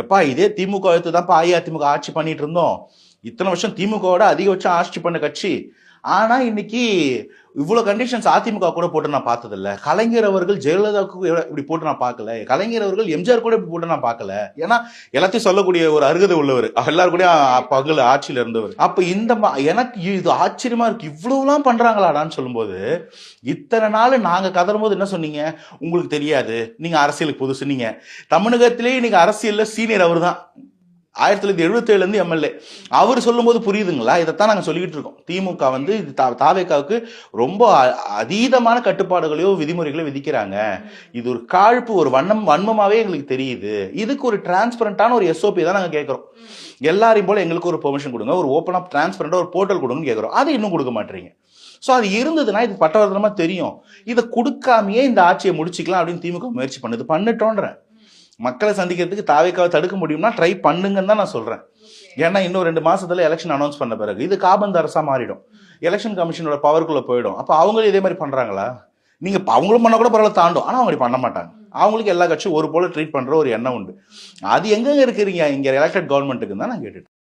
எப்பா இதே திமுக எடுத்து தான்ப்பா அஇஅதிமுக ஆட்சி பண்ணிட்டு இருந்தோம். இத்தனை வருஷம் திமுகவோட அதிகபட்சம் ஆட்சி பண்ண கட்சி. ஆனா இன்னைக்கு இவ்வளவு கண்டிஷன்ஸ் அதிமுக கூட போட்டு நான் பார்த்ததில்ல. கலைஞர் அவர்கள் ஜெயலலிதாவுக்கு இப்படி போட்டு நான் பார்க்கல. கலைஞர் அவர்கள் எம்ஜிஆர் கூட இப்படி போட்டு நான் பார்க்கல. ஏன்னா எல்லாத்தையும் சொல்லக்கூடிய ஒரு அருகதை உள்ளவர். எல்லாரும் கூட பகல் ஆட்சியில இருந்தவர். அப்ப இந்த மா- எனக்கு இது ஆச்சரியமா இருக்கு. இவ்வளவுலாம் பண்றாங்களாடான்னு சொல்லும்போது இத்தனை நாள் நாங்க கதறும் போது என்ன சொன்னீங்க? உங்களுக்கு தெரியாது. நீங்க அரசியலுக்கு புதுசு நீங்க தமிழகத்திலேயே இன்னைக்கு அரசியல்ல சீனியர் அவர் தான் ஆயிரத்தி தொள்ளாயிரத்தி எழுபத்தி எம்எல்ஏ அவர் சொல்லும்போது புரியுதுங்களா? இதைத்தான் நாங்க சொல்லிக்கிட்டு இருக்கோம். திமுக வந்து இது தா- தாவேக்காவுக்கு ரொம்ப அ- அதீதமான கட்டுப்பாடுகளையோ விதிமுறைகளையோ விதிக்கிறாங்க. இது ஒரு காழ்ப்பு ஒரு வண்ணம் வன்மமாவே எங்களுக்கு தெரியுது. இதுக்கு ஒரு டிரான்ஸ்பரண்டான ஒரு எஸ்ஓபி தான் நாங்க கேட்கறோம் எல்லாரையும் போல எங்களுக்கு ஒரு பெர்மிஷன் கொடுங்க. ஒரு ஓப்பன் அப் டிரான்ஸ்பரண்டா ஒரு போர்ட்டல் கொடுங்கன்னு கேட்கறோம் அதை இன்னும் கொடுக்க மாட்டீங்க. ஸோ அது இருந்ததுன்னா இது பட்டவர்த்தனமாக தெரியும். இதை கொடுக்காமையே இந்த ஆட்சியை முடிச்சுக்கலாம் அப்படின்னு திமுக முயற்சி பண்ணுது. பண்ணிட்டோன்றேன். மக்களை சந்திக்கிறதுக்கு தாவேக்காவை தடுக்க முடியும்னா ட்ரை பண்ணுங்கன்னு தான் நான் சொல்றேன். ஏன்னா இன்னும் ரெண்டு மாசத்துல எலெக்ஷன் அனௌன்ஸ் பண்ண பிறகு இது காபந்து அரசா மாறிடும். எலெக்ஷன் கமிஷனோட பவருக்குள்ள போயிடும். அப்ப அவங்களும் இதே மாதிரி பண்றாங்களா? நீங்க அவங்களும் பண்ண கூட பரவாயில்ல தாண்டும். ஆனா அவங்க பண்ண மாட்டாங்க. அவங்களுக்கு எல்லா கட்சியும் ஒரு போல ட்ரீட் பண்ற ஒரு எண்ணம் உண்டு. அது எங்க இருக்கிறீங்க? இங்க எலெக்டட் கவர்மெண்ட்டுக்கு தான் நான் கேட்டுட்டு